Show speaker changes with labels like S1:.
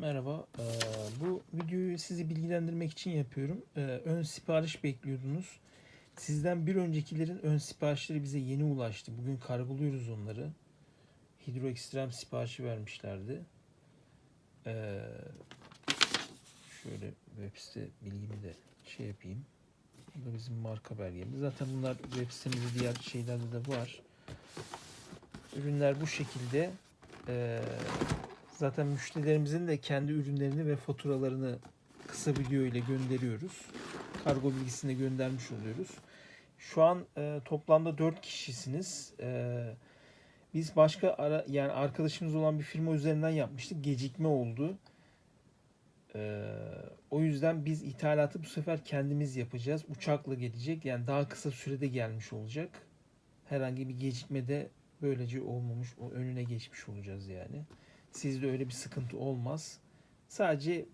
S1: Merhaba. Ee, bu videoyu sizi bilgilendirmek için yapıyorum. Ee, ön sipariş bekliyordunuz. Sizden bir öncekilerin ön siparişleri bize yeni ulaştı. Bugün kargoluyoruz onları. Hidro Ekstrem siparişi vermişlerdi. Ee, şöyle web site bilgimi de şey yapayım. Bu da bizim marka belgemiz. Zaten bunlar web sitemizde diğer şeylerde de var. Ürünler bu şekilde. Ee, Zaten müşterilerimizin de kendi ürünlerini ve faturalarını kısa video ile gönderiyoruz. Kargo bilgisini de göndermiş oluyoruz. Şu an e, toplamda 4 kişisiniz. E, biz başka ara, yani arkadaşımız olan bir firma üzerinden yapmıştık. Gecikme oldu. E, o yüzden biz ithalatı bu sefer kendimiz yapacağız. Uçakla gelecek. Yani daha kısa sürede gelmiş olacak. Herhangi bir gecikme de böylece olmamış. Önüne geçmiş olacağız yani. Sizde öyle bir sıkıntı olmaz. Sadece